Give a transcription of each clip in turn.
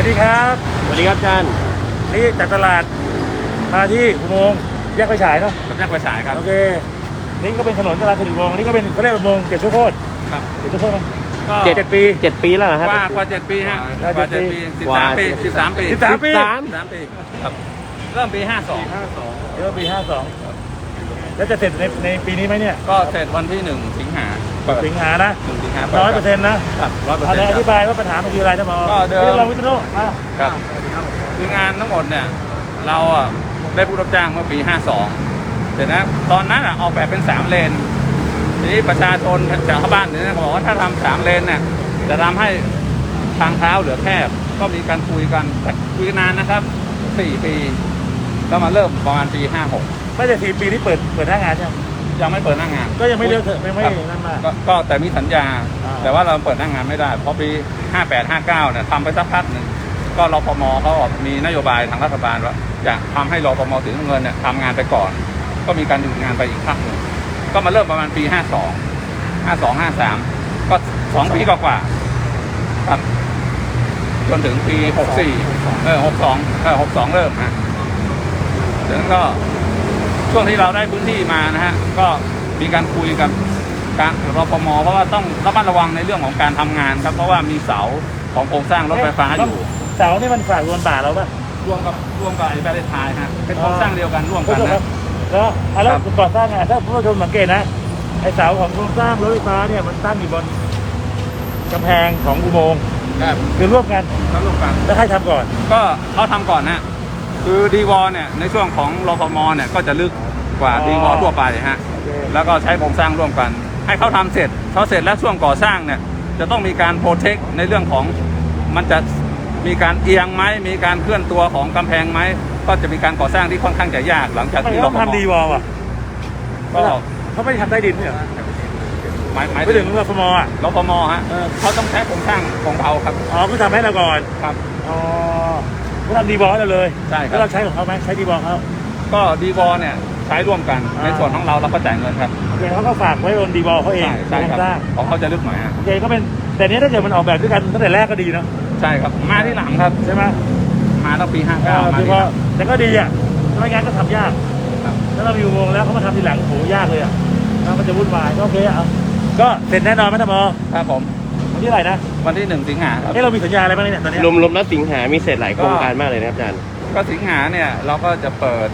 วัสดีครับสวัสดีครับอาจารย์นี่จากตลาดมาที่อุโมงค์แยกไฟฉายเนาะสำนักประสายครับ โอเคนี่ก็เป็นถนนตลาดสิริวงศ์นี่ก็เป็นเขาเรียกอุโมงค์เก็บชั่วโคตรครับ เก็บชั่วโคตรไหมก็เจ็ดปีเจ็ดปีแล้วนะครับ กว่ากว่าเจ็ดปีฮะกว่ากว่าเจ็ดปีสิบสามปีสิบสามปีสิบสามปีสามสิบสามปีครับ เริ่มปีห้าสองเดี๋ยวปีห้าสอง แล้วจะเสร็จในในปีนี้ไหมเนี่ยก็เสร็จวันที่หนึ่งสิงหาเปิดสิงหานะหนึ่งสิงหาร้อยเปอร์เซ็นต์นะครับร้อยเปอร์เอาเซ็นเลยต์อธิบายว่าปัญหามันคืออะไรนะหมอก็เดิมรียกเราวิทยุมาครับคืองานทั้งหมดเนี่ยเราอะได้ผู้รับจ้างเมื่อปีห้าสองเสร็จนะตอนนั้นอะออกแบบเป็นสามเลน ทีนี้ประชาชนชาวบ้านเนี่ยเขาบอกว่าถ้าทำสามเลนเนี่ยจะทำให้ทางเท้าเหลือแคบ ก็มีการคุยกันแต่คุยกันนานนะครับสี่ปีแล้วมาเริ่มประมาณปีห้าหก ไม่ใช่สี่ปีที่เปิดเปิดหน้างานใช่ไหมยังไม่เปิดหน้างานก็ยังไม่เลือกเถอะไม่ไม่ครับนั่นมาก ก็ก็แต่มีสัญญา อ่า แต่ว่าเราเปิดหน้างานไม่ได้ เพราะปี 58 59เนี่ยทำไปสักพักหนึ่งก็รพมเขาออกมีนโยบายทางรัฐบาลว่าอยากทำให้รพมถึงเงินเนี่ยทำงานไปก่อน ก็มีการหยุดงานไปอีกพักหนึ่งก็มาเริ่มประมาณปี 52 52 53 ก็สองปีกว่าๆครับจนถึงปี 64 เออ 62เออ62 เริ่มฮะดังนั้นก็ ช่วงที่เราได้พื้นที่มานะฮะก็มีการคุยกับการรพมเพราะว่าต้องระมัดระวังในเรื่องของการทำงานครับเพราะว่ามีเสาของโครงสร้างรถไฟฟ้าอยู่เสานี่มันฝากรวนป่าเราป่ะร่วมกับร่วมกับไอ้แบรทายฮะเป็นโครงสร้างเดียวกันร่วมผู้กันชมครันะบแล้วอะแล้วครับก่อสร้างงานถ้าผู้ชมสังเกตนะไอเสาของโครงสร้างรถไฟฟ้าเนี่ยมันตั้งอยู่บนกำแพงของอุโมงค์ครับคือร่วมกันแล้วร่วมกันแล้วใครทำก่อน ก็เขาทำก่อนนะ คือดีวอเนี่ยในช่วงของรพมเนี่ยก็จะลึกกว่าอ๋อดีวอทั่วไปฮะโอเคแล้วก็ใช้โครงสร้างร่วมกัน ให้เขาทำเสร็จเขาเสร็จแล้วช่วงก่อสร้างเนี่ยจะต้องมีการโปรเทคในเรื่องของมันจะมีการเอียงไหมมีการเคลื่อนตัวของกำแพงไหมก็จะมีการก่อสร้างที่ค่อนข้างจะยากหลังจากทำไมที่ต้องรพมทำดีวอลอะก็เขาไม่ได้ทำใต้ดินเนี่ยเหรอหมายหมายไม่ถึถึงงรฟมอะรพมฮะเออเขาต้องใช้โครงสร้างของเราครับอ๋อก็ทำให้เราก่อนครับอ๋อ เขาทำดีวอลให้เราเลยใช่คแล้รัวบเราใช้ของเขาไหมใช้ดีวอลเขาก็ดีวอเนี่ยใช้ร่วมกันอ่าในส่วนของเราเราก็จ่ายเงินครับโอเคเขาก็ฝากไว้บนดีวอลเขาเองใช่ใช่โครครังบสร้างของเขาจะลึกหน่อยฮะโอเคก็เป็นแต่เนี้ยถ้าเกิดมันออกแบบด้วยกันตั้งแต่แรกก็ดีเนาะใช่ครับมาที่หลังครับ ใช่ไหมมาตั้งปีห้าเอเก้าอมาคือที่พหอลัง แต่ก็ดีอะไม่งั้นก็ทำยากครับ แล้วเรามีอุโมงค์แล้วเขามาทำทีหลังโหยากเลยอะแล้วมันจะวุ่นวายก็โอเคอะเอาก็เสร็จแน่นอนไหมท่านพอครับผม วันที่เท่าไหร่นะวันที่หนึ่งสิงหาครับเอ้เรามีสัญญาอะไรบ้างเนี่ยตอนเนี้ย รวมรวมแล้วสิงหา มีเสร็จหลายโครงการมากเลยนะครับอาจารย์ ก็สิงหาเนี่ยเราก็จะเปิด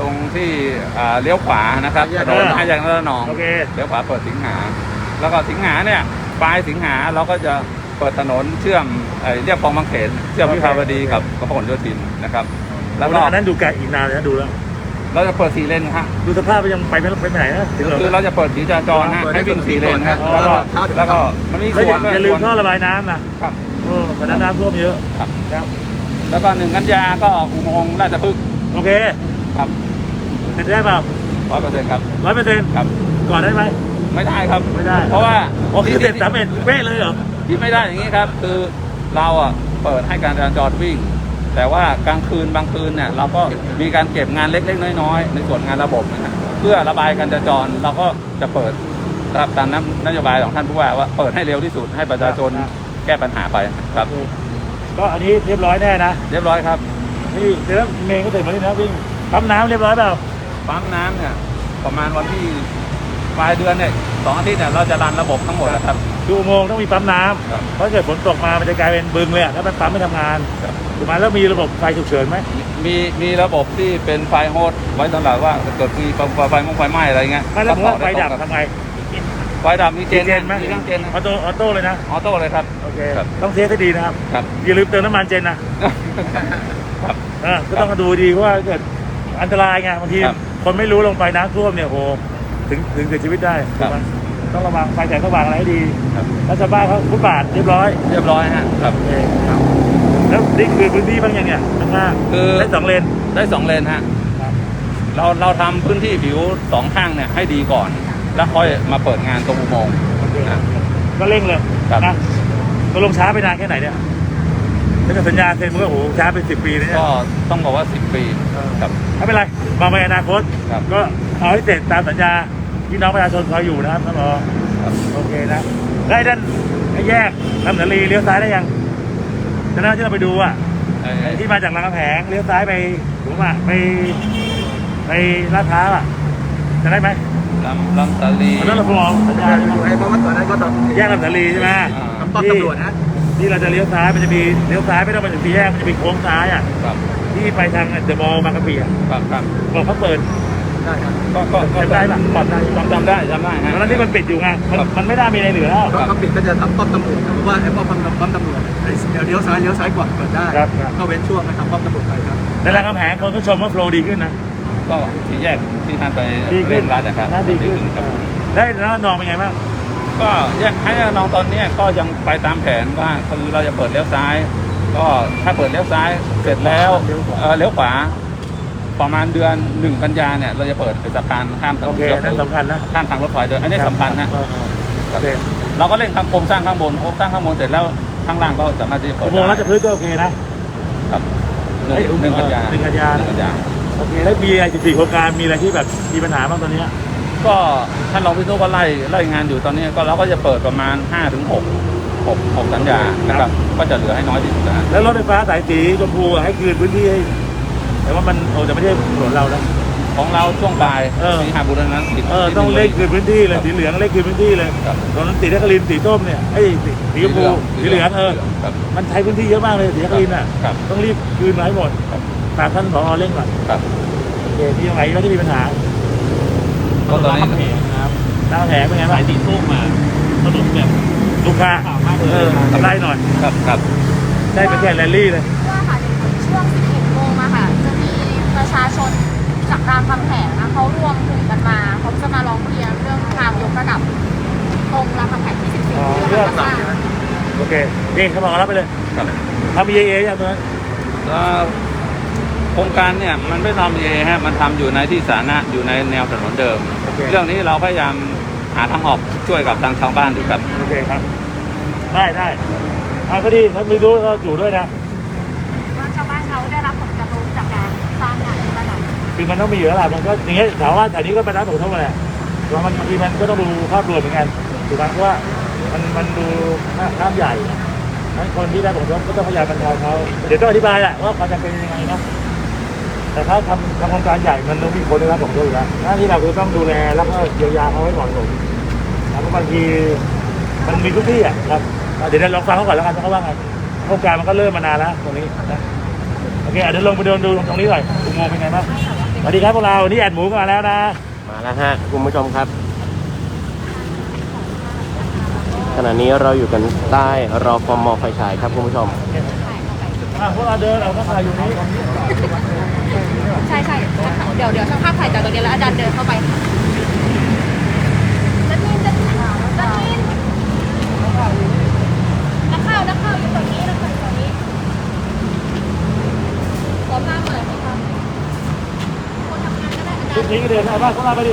ตรงที่อ่าเลี้ยวขวานะครับถนนห้าแยกระนอง โอเค เลี้ยวขวาเปิดสิงหา แล้วก็สิงหาเนี่ยปลายสิงหาเราก็จะเปิดถนนเชื่อมไอ้เรียบคลองบางเขนเชื่อมวิภาวดีกับกับพหลโยธินนะครับ แล้วก็อันนั้นดูไกลอีกนานเลยนะดูแล้ว เราจะเปิดสี่เลนฮะดูสภาพไปยังไปไม่ไปไหนนะถึงเหรอคือเราจะเปิดสีจราจรนะให้วิ่งสี่เลนครับแล้วก็แล้วก็มันมีสแล้วอวย่านด้วยอย่าลืมสวนท่อระบายน้ำนะครับโอ้ตอนนั้นน้ำท่วมเยอะครับครับ แล้วก็หนึ่งกันยาก็อุโมงค์ราชพฤกษ์โอเคครับเสร็จได้เปล่าร้อยเปอร์เซ็นต์ครับร้อยเปอร์เซ็นต์ครับก่อนได้ไหมไม่ได้ครับไม่ได้ เพราะว่าโอเคเสร็จสามเอ็ดเป๊ะเลยเหรอที่ไม่ได้อย่างนี้ครับ คือเราอะเปิดให้การจราจรวิ่ง แต่ว่ากลางคืนบางคืนเนี่ยเราก็มีการเก็บงานเล็กๆ น้อยๆ ในส่วนงานระบบนะฮะเพื่อระบายการจราจรเราก็จะเปิดตามนโยบายของท่านผู้ว่าว่าเปิดให้เร็วที่สุดให้ประชาชนครับแก้ปัญหาไปครับ ก็อันนี้เรียบร้อยแน่นะ เรียบร้อยครับนี่เดี๋ยวเมย์ก็เสร็จมาที่นะวิ่งปั๊มน้ำเรียบร้อยเปล่าปั๊มน้ำเนี่ยประมาณวันที่ ปลายเดือนเนี่ยสองอาทิตย์เนี่ยเราจะรันระบบทั้งหมดแล้วครับ ดูอุโมงค์ต้องมีปั๊มน้ครับำเพราะถ้าเกิดฝนตกมา มันจะกลายเป็นบึงเลยอะถ้ามันปั๊มไม่ทำงานครับ ถูกไหมแล้วมีระบบไฟฉุกเฉินไหมมีมีระบบที่เป็นไฟโฮสต์ไว้สำหรับว่าถ้าเกิดมีไฟไฟมงไฟไหม้อะไรเงี้ยไม่แล้วผมว่าไฟดับก็ต่อทำไง ไฟดับมีเจนเจนไหม มีทั้งเจนออโต้ออโต้เลยนะ ออโต้เลยครับ โอเค ครับ ต้องเทสให้ดีนะครับ ครับ อย่าลืมเติมน้ำมันเจนนะครับเออก็ต้องดูดีเพราะว่าเกิดอันตรายไงบางทีครับ คนไม่รู้ลงไปน้ำท่วมเนี่ยโห ถึงถึงเสียชีวิตได้ครับถูกไหมต้องระวังไฟแสงสว่างอะไรให้ดีครับ แล้วชาวบ้านเขาฟุตบาทเรียบร้อยเรียบร้อยฮะครับ โอเคครับแล้วนี่คือพื้นที่บ้างยังเนี่ยข้างหน้าคือ ได้สองเลนได้สองเลนฮะ ครับเราเราทำพื้นที่ผิวสองข้างเนี่ยให้ดีก่อน แล้วค่อยมาเปิดงานตรงอุโมงค์ โอเคครับก็เร่งเลยครับ นะก็ลงช้าไปนานแค่ไหนเนี่ยถ้าเกิดสัญญาเซ็นมันก็โอ้โหช้าเป็นสิบปีนะเนี่ย ก็ต้องบอกว่าสิบปีเออ ครับ ไม่เป็นไรมองไปอนาคต ครับ ก็เอาให้เสร็จตามสัญญา พี่น้องประชาชนคอยอยู่นะครับท่านรอครับโอเคนะได้ด้านไอ้แยกลำนาลีเลี้ยวซ้ายได้ยังฉะนั้นที่เราไปดูอะไอ้ไอ้ที่มาจากรามคำแหงเลี้ยวซ้ายไปผมอะไป ไปลาดพร้าวอะจะได้ไหมลำลำตาลีตอนนั้นเรามองสัญญาณไอ้เพราะว่าตอนนั้นก็ต้องแยกลำสาลีใช่ไหมอ่าทำป้อมตำรวจนะที่เราจะเลี้ยวซ้ายมันจะมีเลี้ยวซ้ายไม่ต้องไปถึงสี่แยกมันจะมีโค้งซ้ายอะครับที่ไปทางเดอะมอลล์บางกะปิอะครับครับบอกเขาเปิด ได้ครับก็ก็ก็จำได้ปะจำได้จำจำได้จำได้ฮะตอนนั้นที่มันปิดอยู่ไงมันครับมันไม่น่ามีอะไรเหลือแล้ว ก็เขาปิดก็จะทำป้อมตำรวจเพราะว่าไอ้ป้อมป้อมตำรวจไอ้เดี๋ยวเลี้ยวซ้ายเลี้ยวซ้ายกว่าเปิดได้ครับครับ ก็เว้นช่วงนะครับป้อมตำรวจไปครับในรามคำแหงคนก็ชมว่าโฟล์ดีขึ้นนะก็ที่แยกที่ท่านไปดีขึ้เล่นนรัดนะครับน่าดีขึ้นครับได้แล้วน้องเป็นไงบ้างก็แยกให้น้องตอนเนี้ยก็ยังไปตามแผนว่าคือเราจะเปิดเลี้ยวซ้าย ก็ถ้าเปิดเลี้ยวซ้ายเสร็จแล้วเอ่อเลี้ยวขวา ประมาณเดือนหนึ่งกันยาเนี่ยเราจะเปิดเป็นสะพานข้ามถนโอนเคนั่นสำคัญนะข้ามทางรถไฟด้วยอันนี้สำคัญนะเออเออโอเคเราก็เล่นทางโครงสร้างข้างบนโครงสร้างข้างบนเสร็จแล้วข้างล่างก็สามารถที่จะเปิอุดโมงค์ราชพฤกษ์ก็โอเคนะครับหนึ่งเอ้ยหนึ่งกันยาหนึ่งกันยาหนึ่งกันยาโอเคแล้วมีอะไร14โครงการมีอะไรที่แบบมีปัญหาบ้างตอนเนี้ยก็ท่านรองพิษณุก็ไล่ไล่งานอยู่ตอนนี้ก็เราก็จะเปิดประมาณ5ถึง6 6 6สัญญานะครับก็จะเหลือให้น้อยที่สุดนะแล้วรถไฟฟ้าสายสีชมพูอะให้คืนพื้นที่ให้ แต่ว่ามันโอ้จะไม่ใช่ถนนเรานะของเราช่วงบ่ายเออ มีหาบุรณะกิจเออต้องเล่นคืนพื้นที่เลยสีเหลืองเล่นคืนพื้นที่เลยครับตอนนั้นสีนครินทร์สีส้มเนี่ยไอ้ยสีสีชมพูสีเหลืองเออครับมันใช้พื้นที่เยอะมากเลยสีนครินทร์อะครับ ต้องรีบคืนมาให้หมดครับ ฝากท่านผอเร่งก่อนครับ โอเคที่ยังไงก็ที่มีปัญหาก็ตอนนี้ดาวแผงเป็นไงบ้างสายสีส้มมาถนนแบบ ลูกค้าเออทำได้หน่อย ครับครับ ได้เป็นแค่แรลลี่เลย ว่าค่ะในช่วง 11 โมงอะค่ะ จะมี ประชาชนจากรามคำแหงนะเขารวมกลุ่มกันมาเขาจะมาร้องเรียนเรื่องทางยกระดับตรงรามคำแหงที่14อ๋อที่เรื่องกำลังจะสร้างโอเค นี่เขาบอกรับไปเลยครับทำ EAA อย่างตรงนั้นแล้วโครงการเนี่ยมันไม่ทำเองฮะมันทำอยู่ในที่สาธารณะอยู่ในแนวถนนเดิมโอเคเรื่องนี้เราพยายามหาทางออกช่วยกับทางชาวบ้านอยู่ครับ โอเคครับ ได้ได้เอาก็ดีถ้าไม่รู้ก็อยู่ด้วยนะ คือมันต้องมีอยู่แล้วแหละมันก็อย่างเงี้ยถามว่าแถวนี้ก็เป็นร้านผลกระทบแหละแต่ว่ามันบางทีมันก็ต้องดูภาพรวมเหมือนกันถูกไหมเพราะว่ามันมันดูน้ำใหญ่นั้นคนที่ได้ผลกระทบก็ต้องพยายามบรรเทาเขาเดี๋ยวต้องอธิบายแหละว่าความจำเป็นยังไงเนาะแต่ถ้าทำทำโครงการใหญ่มันต้องมีคนได้รับผลกระทบอยู่แล้วหน้าที่เราคือต้องดูแลแล้วก็เยียวยาเขาให้เหมาะสมแล้วบางทีมันมีทุกที่อะครับอะเดี๋ยวเราลองฟังเขาก่อนแล้วกันว่าเขาว่าไงโครงการมันก็เริ่มมานานแล้วตรงนี้นะโอเคเดี๋ยวลงไปเดินดูตรงนี้หน่อยอุโมงค์เป็นไงบ้าง สวัสดีครับพวกเราวันนี้แอดหมูก็มาแล้วนะ มาแล้วฮะคุณผู้ชมครับ ขณะนี้เราอยู่กันใต้รอฟอมอไฟฉายครับคุณผู้ชมอะพวกเราเดินเราก็ถ่ายอยู่นี้ใช่ใช่เดี๋ยวเดี๋ยวช่างภาพถ่ายจากตรงนี้แล้วอาจารย์เดินเข้าไปจะนินจะนินจะนินนักข่าวนักข่าวอยู่ตรงนี้นักข่าวอยู่ตรงนี้ขอภาพหน่อยขอภาพหน่อยคนทำงานก็ได้อาจาชุรดย์นี้ก็เดือนไอ้บ้านก็ลาไปดิ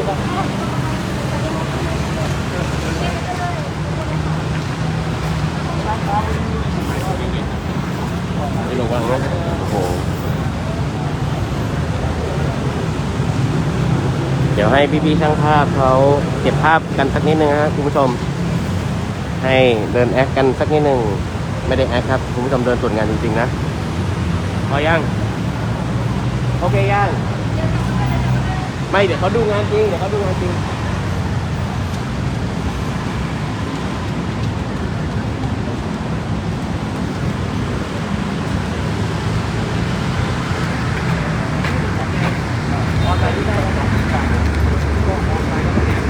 เดี๋ยวให้พี่ๆช่างภาพเขาเก็บภาพกันสักนิดนึงนะครับคุณผู้ชม ให้เดินแอคกันสักนิดนึงไม่ได้แอคครับคุณผู้ชมเดินตรวจงานจริงๆนะพอยังโอเคยัง ไม่เดี๋ยวเขาดูงานจริงเดี๋ยวเขาดูงานจริง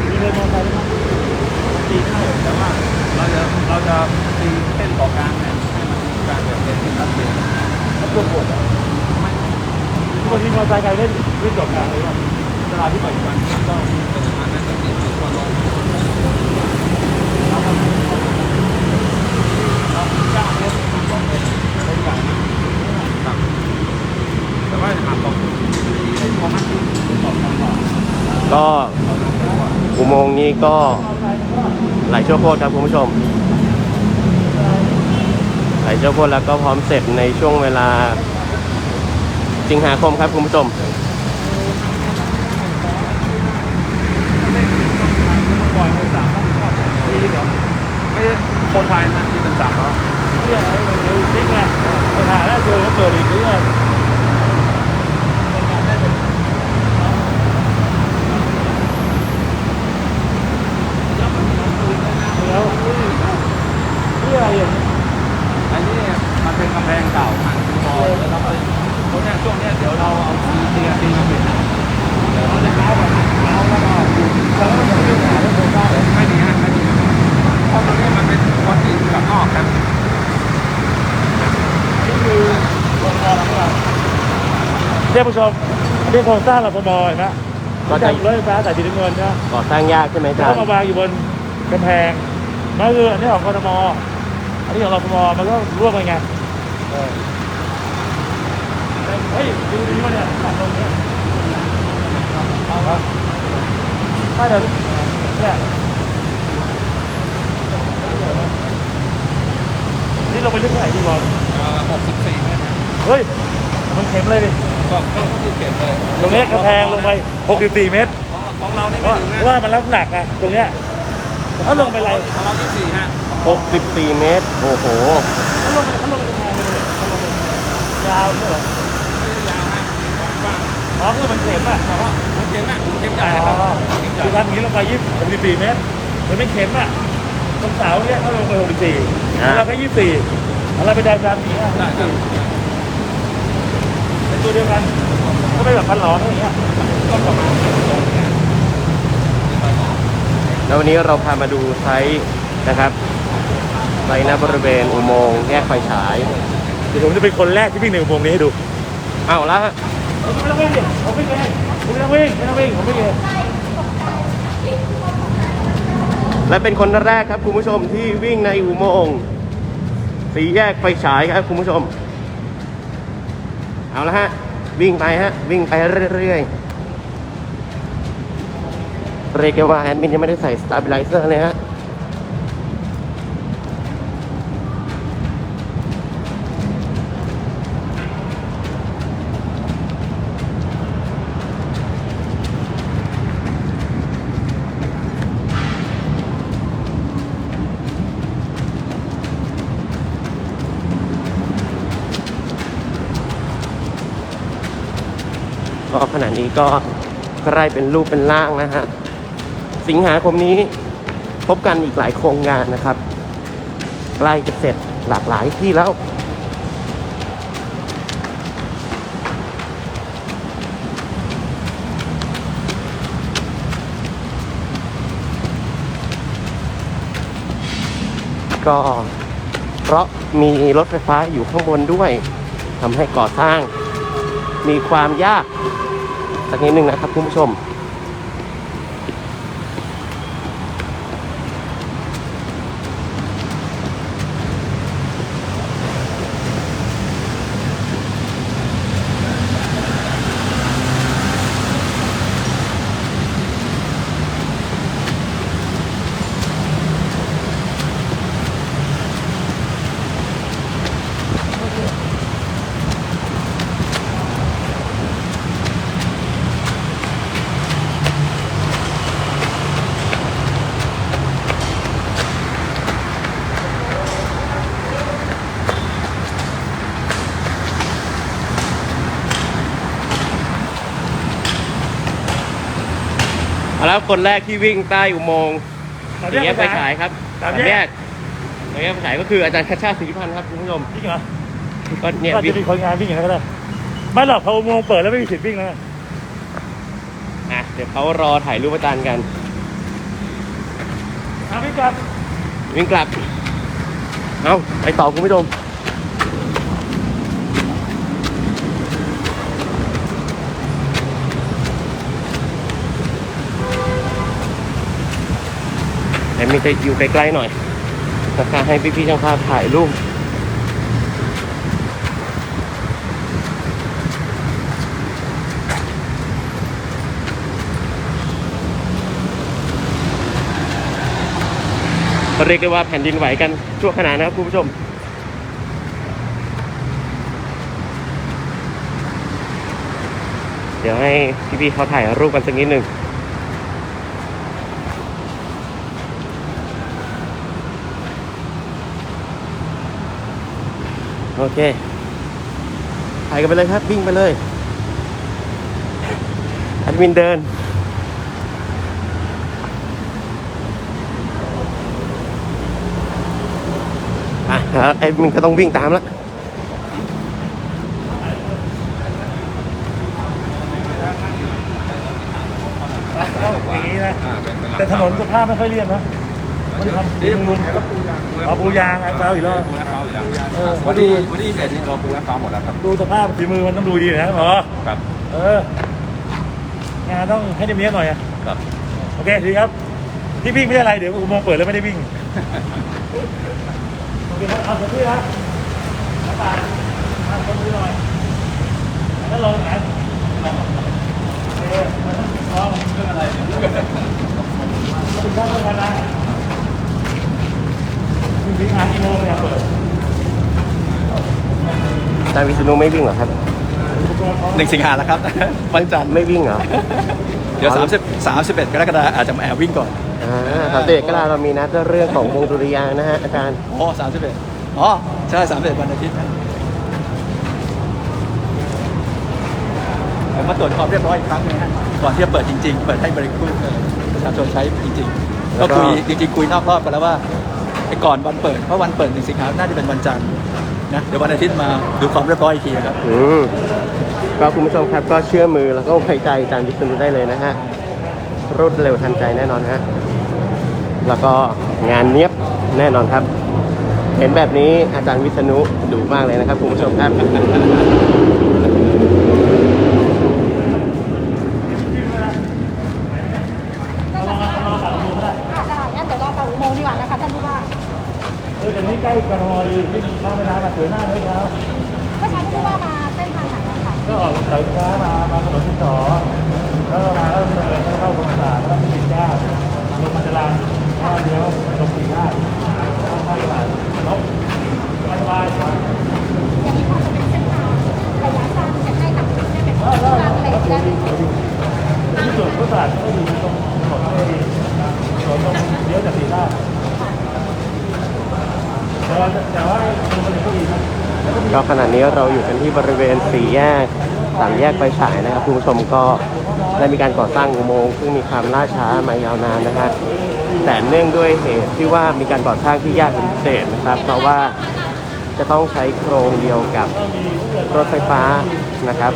มีเลยมอเตอร์ไซค์ไหมตีได้แต่ว่าเราจะเราจะตีเส้นต่อกลางเนี่ยให้มันมีการแบบเป็นที่ชัดเจนเขาปวดปวดอะบางทีมอเตอร์ไซค์ใครเล่นเล่นจบกลางเลยว่าต ลาที่ปัจจุบันก็เป็นประมาณนั้นก็ติดติดคนลงแต่ว่าหากตกไอ้พอมันตกกันก่อนก็อุโมงค์นี้ก็หลายชั่วโคตรครับคุณผู้ชม หลายชั่วโคตรแล้วก็พร้อมเสร็จในช่วงเวลาสิงหาคมครับคุณผู้ชม ปล่อยมือสามปีเดี๋ยวไม่ใช่ คนไทยนะที่เป็นสามล้อเรื่องอะไรเลยนี่ไงปัญหาแรกเจอก็เปิดอีกหรือไงแล้วนี่อะไรอย่างนี้ อันนี้มันเป็นกำแพงเก่าทางพอแล้วเราก็เพราะเนี่ยช่วงเนี้ยเดี๋ยวเราเอาซีเตียซีมาปิดเดี๋ยวเราจะเอาแบบเอาแล้วก็ดูแล้วมันจะไม่มีปัญหาเรื่องโครงสร้างเลยไม่มีฮะไม่มีฮะเพราะตรงนี้มันเป็นคอนกรีตกับนอกครับ นี่คือโครงการของเราเจ้า ผู้ชมอันนี้โครงสร้างเราพมเห็นไหมก็ก็จะจะ รถไฟฟ้าสายสีน้ำเงินนะก่อสร้างยากใช่ไหมอาแล้จาวรย์มาวางอยู่บนกำแพงนั่นคืออันนี้ของกทมอันนี้ของรพมมันก็ร่วมกันไงเออเฮ้ยดูดีวะเนี่ยตัดตรงเนี้ยเอาครับไม่เดี๋ยวเนี่ยนี่เราไปลึกเท่าไหร่ดีบอลหกสิบสี่เมตรเฮ้ย มันเข็มเลยดิ ก็ก็คือเก็บเลยตรงนี้กระแพงลงไป 64 เมตร ของเรานี่เพไม่ราะถึงนะว่ามันรับหนักอะตรงเนี้ยเขาลงไปอะไรของเรายี่สี่ฮะ64 เมตร โอ้โหเขาลงไปเขาลงไปกระแพงเลยเขาลงไปยาวใช่เหรอยาวฮะกว้างอ๋อคือมันเข็มอะอ๋อผมเข็มนะผมเข็มใหญ่อ๋ครับอเข็มใหญ่คือทำอย่างนี้ลงไป20 64 เมตร มันไม่เข็มอะตรงเสาเนี่ยเขาลงไป 64อ่าเราแค่24แล้วเราไปได้ตามนี้อะได้ครับ เป็นตัวเดียวกันก็ไม่แบบพันหลออะไรอย่างเงี้ยก็ประมาณนี้แล้ววันนี้เราพามาดูไซต์นะครับไซต์หน้าบริเวณอุโมงค์แยกไฟฉาย เดี๋ยวผมจะเป็นคนแรกที่วิ่งในอุโมงค์นี้ให้ดูเอาแล้วฮะผมไม่ต้องวิ่งดิผมวิ่งเองผมไม่ต้องวิ่งไม่ต้องวิ่งผมวิ่งเองและเป็นคนแรกครับคุณผู้ชมที่วิ่งในอุโมงค์สีแยกไฟฉายครับคุณผู้ชม เอาละฮะ วิ่งไปฮะ วิ่งไปเรื่อยๆเรียกได้ว่าแอดมินยังไม่ได้ใส่สตาร์บิไลเซอร์เลยฮะ นี้ก็ใกล้เป็นรูปเป็นร่างนะฮะ สิงหาคมนี้พบกันอีกหลายโครงงานนะครับ ใกล้จะเสร็จหลากหลายที่แล้วก็เพราะมีรถไฟฟ้าอยู่ข้างบนด้วยทำให้ก่อสร้างมีความยาก สักนิดหนึ่งนะครับคุณผู้ชม คนแรกที่วิ่งใต้อุโมงค์สามสีแยแยกกไปไฟฉาฉายยครับสามสามแยแยกกสามแยกไฟฉายก็คืออาจารย์ชัชชาติสิริพันธ์ครับคุณผู้ชมจริงเหรอก็เนี่ยก็วิ่จะงมีคนงานวิ่งอย่างนั้นก็ได้ไม่หรอกพออุโมงค์เปิดแล้วไม่มีสิทธิ์วิ่งแล้วอะเดี๋ยวเขารอถ่ายรูปอาจารย์กันเอาวิ่งกลับวิ่งกลับ เอาไปต่อคุณผู้ชม แต่มีจอยู่ใกล้ๆหน่อยนะคะให้พี่ๆช่างภาพถ่ายรูปเรียกได้ว่าแผ่นดินไหวกันชั่วขณะนะครับคุณผู้ชม เดี๋ยวให้พี่ๆเขาถ่ายรูปกันสักนิดหนึ่ง โอเคถ่ายกันไปเลยครับ วิ่งไปเลยแอดมินเดิน อะแล้วแอดมินก็ต้องวิ่งตามแล้วอย่างนี้นะแต่ถนนสภาพไม่ค่อยเรียบนะ นทำนี่ปูนเอาปูยางไอ้เปล่าอีกแล้วปูแล้วเขาอย่างเออวันที่วันที่เอ็ดนี่เราปูแล้วเขาหมดแล้วครับดูสภาพฝีมือมันต้องดูดีนะหมอครับเอองานต้องให้เนียบๆหน่อยอะครับโอเคดีครับที่วิ่งไม่ได้อะไรเดี๋ยวอุโมงค์เปิดแล้วไม่ได้วิ่งโอเคครับเอาเสร็จที่ครับน้ำตาลมาคนดูหน่อยแล้วลงไหนโอเคมันต้องติดล้อมันเรื่องอะไรติดล้อเรื่องอะไรนะ วิ่งงานกี่โมงเนี่ยเปิดอาจารย์วิษณุไม่วิ่งเหรอครับ หนึ่งสิงหาแล้วครับ วันจันทร์ไม่วิ่งเหรอเดี๋ยวสามสิบสามสิบเอ็ดกรกฎาคมอาจจะมาแอบวิ่งก่อนอ่าสามสิบเอ็ดก็เรามีนัดเรื่องของวงดุริยางค์นะฮะอาจารย์ อ๋อสามสิบเอ็ดอ๋อ ใช่สามสิบเอ็ดวันอาทิตย์นะผมมาตรวจความเรียบร้อยอีกครั้งหนึงนะฮะก่อนที่จะเปิดจริง ๆ เปิดให้บริการประชาชนใช้จริงๆแล้ก็วก็คุยจริงๆคุยนอกรอบกันแล้วว่า ไอ้ก่อนวันเปิดเพราะวันเปิดหนึ่งสิงหาน่าจะเป็นวันจันทร์นะเดี๋ยววันอาทิตย์มาดูความเรียบร้อยอีกทีครับ อืมก็คุณผู้ชมครับก็เชื่อมือแล้วก็ไว้ใจอาจารย์วิษณุได้เลยนะฮะรวดเร็วทันใจแน่นอนฮะแล้วก็งานเนี้ยบแน่นอนครับ เห็นแบบนี้อาจารย์วิษณุดุมากเลยนะครับคุณผู้ชมครับ เอาลองเอาลองตัดอุโมงค์ก็ได้ ค่ะได้งั้นเดี๋ยวรอปากอุโมงค์ดีกว่านะคะท่านผู้ว่า ใกล้กรทมดีที่ข้ามแม่น้ำมาสวยมากเลยครับ เมื่อเช้าท่านผู้ว่ามาเส้นทางไหนบ้างคะก็ออกสายฟ้ามามาถนนที่สอแล้วก็มาแล้วเดินแล้วก็เข้ากรมศาสตร์แล้วก็มีสิบเก้าลงมาจรานก็เลี้ยวลงสี่ห้าแล้วข้าตลาดลบสบายสบายอย่างนี้พอจะเป็นเส้นทางระยะสั้นจะให้กับได้เป็นแล้วแล้วทางเล็แล้วกดูได้ดีดูดีที่ส่วนพุทธศาสตร์ก็อยู่ตรงถนนไอ้ถนนตรงเลี้ยวจากสี่ห้าแต่ว่าแต่ว่าตรงนี้ ก็ขณะนี้เราอยู่กันที่บริเวณสี่แยกสามแยกไฟฉายนะครับคุณผู้ชมก็ได้มีการก่อสร้างอุโมงค์ซึ่งมีความล่าช้ามายาวนานนะฮะแต่เนื่องด้วยเหตุที่ว่ามีการก่อสร้างที่ยากเป็นพิเศษนะครับ เพราะว่าจะต้องใช้โครงเดียวกับรถไฟฟ้านะครับ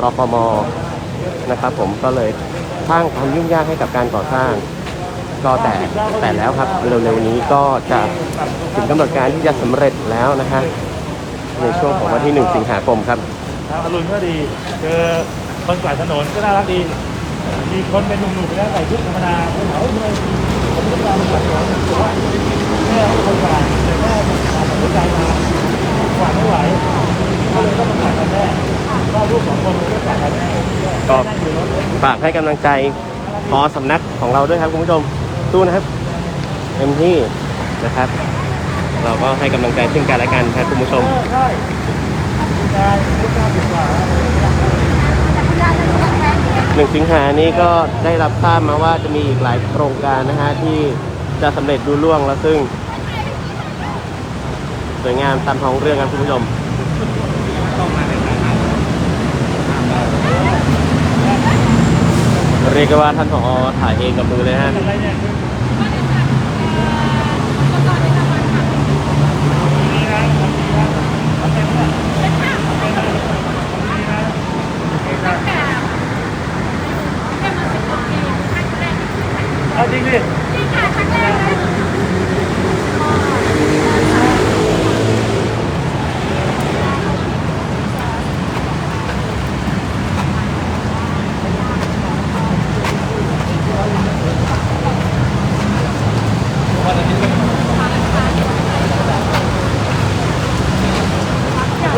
รฟมนะครับ ผมก็เลยสร้างความยุ่งยากให้กับการก่อสร้าง ก็แต่แต่แล้วครับเร็วๆนี้ก็จะถึงกำหนดการที่จะสำเร็จแล้วนะฮะในช่วงของวันที่ 1 สิงหาคมครับอรุณก็ดีเจอคนกวาดถนนก็น่ารักดีมีคนเป็นหนุ่มๆไปแล้วใส่ชุดธรรมดาคนเขาทำไมผมต้องการกวาดถนนว่าแม่เป็นคนกวาดแต่แม่กวาดหัวใจมากวาดไม่ไหวก็เลยต้องมากวาดกันแม่ก็ลูกสองคนก็กวาดกันแม่ก็ฝากให้กำลังใจพอสำนักของเราด้วยครับคุณผู้ชม สู้นะครับเต็มที่นะครับ เราก็ให้กำลังใจซึ่งกันและกันครับคุณผู้ชมหนึ่งสิงหานี้ก็ได้รับทราบมาว่าจะมีอีกหลายโครงการนะฮะที่จะสำเร็จดูล่วงแล้วซึ่งสวยงามตามท้องเรื่องครับคุณผู้ชม เรียกว่าท่านผอถ่ายเองกับมือเลยฮะอะไรเนี่ยเอาจริงแรก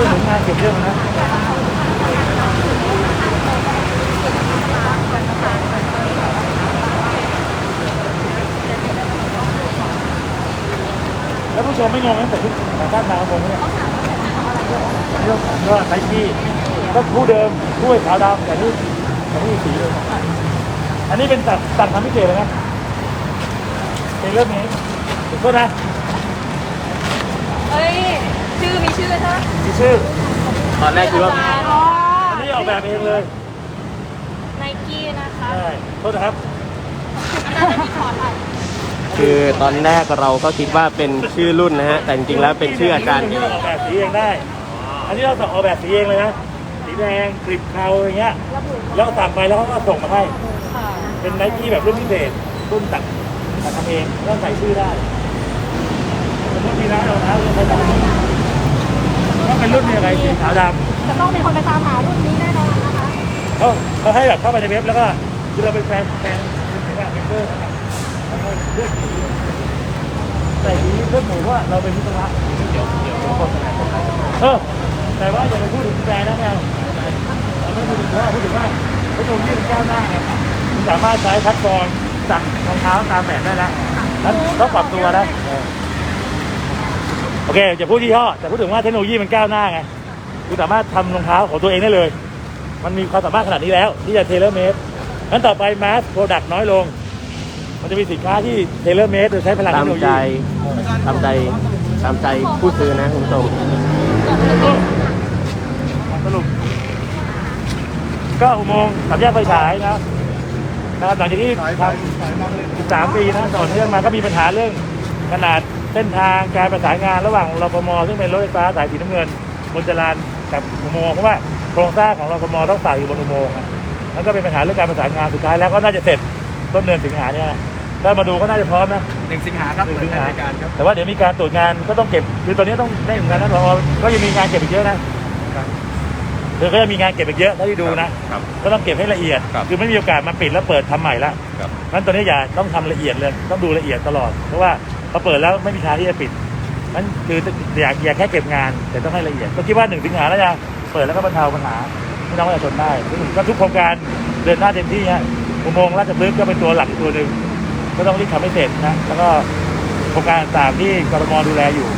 รื่องของงานเก็บเรื่องนะแล้วผู้ชมไม่งงไหมแต่ที่ทางด้านทางผมเนี่ยเรื่องของก็ไทกี้ก็คู่ เดิมคู่ขาวดำแต่นี่แต่นี่สีเลยอันนี้เป็นตัดตัดทำพิเศษเลยนะเป็นเรื่องนี้ขอโทษนะเฮ้ย ชื่อมีชื่อใช่ไหมมีชื่อตอนแรกคิดว่าอ๋ออันนี้ออกแบบเองเลยไนกี้นะคะใช่โทษนะครับอาจารย์จะมีถอดอะคือตอนแรกเราก็คิดว่าเป็นชื่อรุ่นนะฮะ แต่จริงๆแล้วเป็นชื่ออาจารย์ที่เราออกแบบสีเองได้ อันนี้เราออกแบบสีเองเลยนะ สีแดงกริบเขาอย่างเงี้ย แล้วก็สั่งไปแล้วเขาก็ส่งมาให้ค่ะเป็นไนกี้แบบรุ่นพิเศษรุ่นตัดตัดทำเองแล้วใส่ชื่อได้สมมติมีร้านรองเท้าเราใช้ตามก็เป็นรุ่นนี้อะไรสีขาวดำจะต้องมีคนไปตามหารุ่นนี้แน่นอนนะคะเขาเขาให้แบบเข้าไปในเว็บแล้วก็คือเราเป็นแฟนแฟนเป็นแฟนเป็นเพื่อนนะครับแล้วก็เลือกสีแต่ทีนี้เรื่องหนูว่าเราเป็นวิศวะเดี๋ยวเดี๋ยวเราโฆษณาเออแต่ว่าอย่าไปพูดถึงแฟนนะแมวเรา ไม่พูดถึงว่าพูดถึงว่าเขาตรงนี้เป็นก้าวหน้าไงคุณสามารถใช้คัดกรองสั่งรองเท้าตามแบบได้แล้วนั้นต้องปรับตัวนะเออโอเคจะพูดยี่ห้อแต่พูดถึงว่าเทคโนโลยีมันก้าวหน้าไงคุณสามารถทำรองเท้าของตัวเองได้เลย มันมีความสามารถขนาดนี้แล้ว ที่จะเทเลเมดงั้นต่อไปมาสโปรดักต์น้อยลง มันจะมีสินค้าที่เทเลเมดโดยใช้พลังเทตาคมโนโลใจยีตามใจตามใจผู้ซื้อนะคุณผู้ชม สรุป ก็อุโมงค์สามแยกไฟฉายนะนะครับหลังจากที่ทำ13ปีนะต่อเนื่องมาก็มีปัญหาเรื่องขนาดเส้นทางการประสานงานระหว่างรพมซึ่งเป็นรถไฟฟ้าสายสีน้ำเงินบนจรานกับอุโมงค์เพราะว่าโครงสร้างของรพมต้องใส่อยู่บนอุโมงค์อะแล้วก็เป็นปัญหาเรื่องการประสานงานสุดท้ายแล้วก็น่าจะเสร็จต้นเดือนสิงหาเนี่ยนะถ้ามาดูก็น่าจะพร้อมนะหนึ่งสิงหาครับหนึ่งเปิดสิงให้หาบริการครับแต่ว่าเดี๋ยวมีการตรวจงานก็ต้องเก็บคือตอนนี้ต้องได้เหมือนกันนะรอก็ยังมีงานเก็บอีกเยอะนะ เธอก็จะมีงานเก็บอีกเยอะเท่าที่ดูนะ ครับ ก็ต้องเก็บให้ละเอียดครับคือไม่มีโอกาสมาปิดแล้วเปิดทำใหม่ละครับงั้นตอนนี้อย่าต้องทำละเอียดเลยต้องดูละเอียดตลอด เพราะว่าพอเปิดแล้วไม่มีทางที่จะปิดนั้นคืออยากอยากแค่เก็บงาน แต่ต้องให้ละเอียด ก็คิดว่าหนึ่งสิงหาแล้วจะเปิดแล้วก็บรรเทาปัญหาพี่น้องประชาชนได้ก็ทุกโครงการเดินหน้าเต็มที่ฮะอุโมงค์ราชพฤกษ์ก็เป็นตัวหลักอีกตัวหนึ่งก็ต้องรีบทำให้เสร็จนะแล้วก็โครงการต่างๆที่กรมดูแลอยู่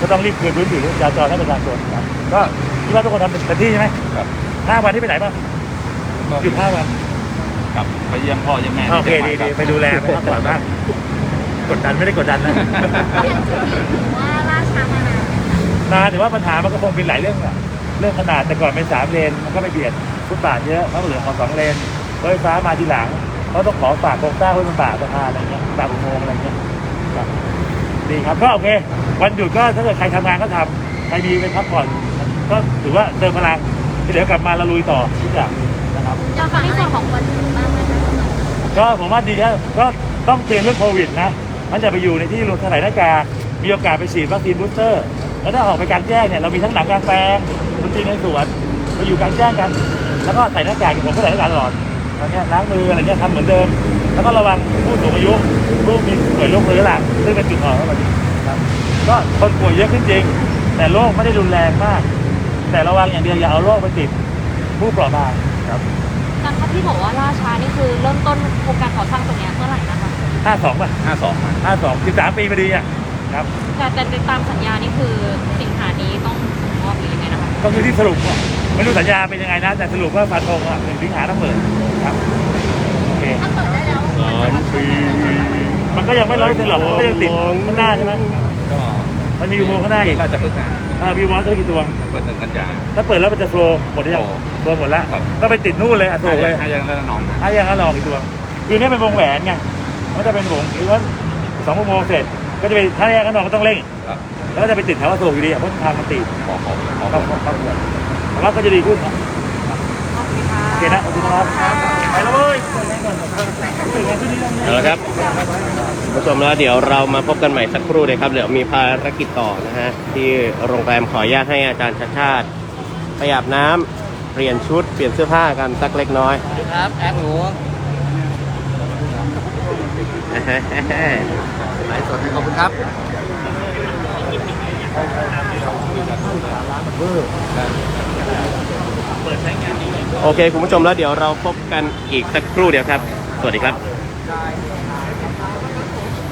ก็ต้องรีบคืนพื้นที่จราจรให้ประชาชนครับก็ คิดว่าทุกคนทำเต็มที่ใช่ไหมครับห้าวันที่ไปไหนบ้างหยุดห้าวันครับไปเยี่ยมพ่อเยี่ยมแม่โอเคที่ดีชียงใหม่ดีรับไปดูแลไปพักผ่อนบ้างกดดันไม่ได้กดดันนะว่าล่าช้ามานานนานแต่ว่าปัญหามันก็คงเป็นหลายเรื่องอะเรื่องขนาดแต่ก่อนเป็นสามเลนมันก็ไปเบียดฟุตบาทเยอะเพราะเหลือของสองเลนรถไฟฟ้ามาทีหลังเขาต้องขอฝากโครงสร้างไว้เป็นบาทสะพานอะไรเงี้ยบาทอุโมงค์อะไรเงี้ยครับดีครับก็โอเค วันหยุดก็ถ้าเกิดใครทำงานก็ทำใครมีไปพักผ่อน ก็ถือว่าเติมพลังเดี๋ยวกลับมาเราลุยต่อทุกอย่างนะครับจะฟังในส่วนของวันหยุดบ้างไหมคะก็ผมว่าดีครับก็ต้องเตรียมเรื่องโควิดนะ มันจะไปอยู่ในที่รวมใส่หน้ากากมีโอกาสไปฉีดวัคซีนบูสเตอร์ แล้วถ้าออกไปกลารแจ้งเนี่ยเรามีทั้งหนังกลางแปลงดนตรีในสวนไปอยู่กลางแจ้งกัน แล้วก็ใส่หน้ากากผมก็ใส่หน้ากากตลอดตอนเนี้ยล้างมืออะไรเงี้ยทำเหมือนเดิม แล้วก็ระวังผู้สูงอายุผู้มีป่วยโรคเรื้อรังซึ่งเป็นจุดอ่อนของมันครับก็คนป่วยเยอะขึ้นจริง แต่โรคไม่ได้รุนแรงมาก แต่ระวังอย่างเดียวอย่าเอาโรคไปติดผู้เปราะบางครับอาจารย์คะที่บอกว่าล่าช้านี่คือเริ่มต้นโครงการก่อสร้างตรงเนี้ยเมื่อไหร่นะคะ ห้าสองป่ะห้าสองห้าสองสิบสามปีพอดีอะครับ แต่แต่ตามสัญญานี่คือสิงหานี้ต้องส่งมอบหรือยังไงนะคะ ก็คือที่สรุปอะไม่รู้สัญญาเป็นยังไงนะ แต่สรุปว่าฟันธงอะหนึ่งสิงหาต้องเปิดครับโอเคถ้าเปิดได้แล้วสามปีมันก็ยังไม่ร้อยเปอร์เซ็นต์หรอกมันก็ยังติดข้างหน้าใช่ไหม ก็ มันมีอุโมงค์ข้างหน้าอีกน่าจะพึ่งนะอ่ามีอุโมงค์ต้องกี่ตัวเปิดหนึ่งกันยา ถ้าเปิดแล้วมันจะโฟล์หมดหรือยังโฟล์โฟล์หมดแล้วครับก็ไปติดนู่นเลยอะโศกเลยให้ยังได้นอนนะ อะยังอะลองอีกตัวคือนี่เป็นวงแหวนไงมันจะเป็นวงหรือว่าสองอุโมงค์เสร็จก็จะไปถ้าแยกกันนอนก็ต้องเร่งครับ แล้วก็จะไปติดแถวอโศกอยู่ดีอะเพราะทางมันติดขอขอขอ ครับครับครับแต่ว่าก็จะดีขึ้นครับโอเคค่ะโอเคนะขอบคุณนะครับไป แล้วเว้ยเอาละครับคุณผู้ชมแล้วเดี๋ยวเรามาพบกันใหม่สักครู่เลยครับเดี๋ยวมีภารกิจต่อนะฮะที่โรงแรมขออนุญาตให้อาจารย์ชาติชาติไปอาบน้ำเปลี่ยนชุดเปลี่ยนเสื้อผ้ากันสักเล็กน้อย ครับแอปหนูไลฟ์สดให้ขอบคุณครับ โอเค คุณผู้ชมแล้วเดี๋ยวเราพบกันอีกสักครู่เดียวครับ สวัสดีครับ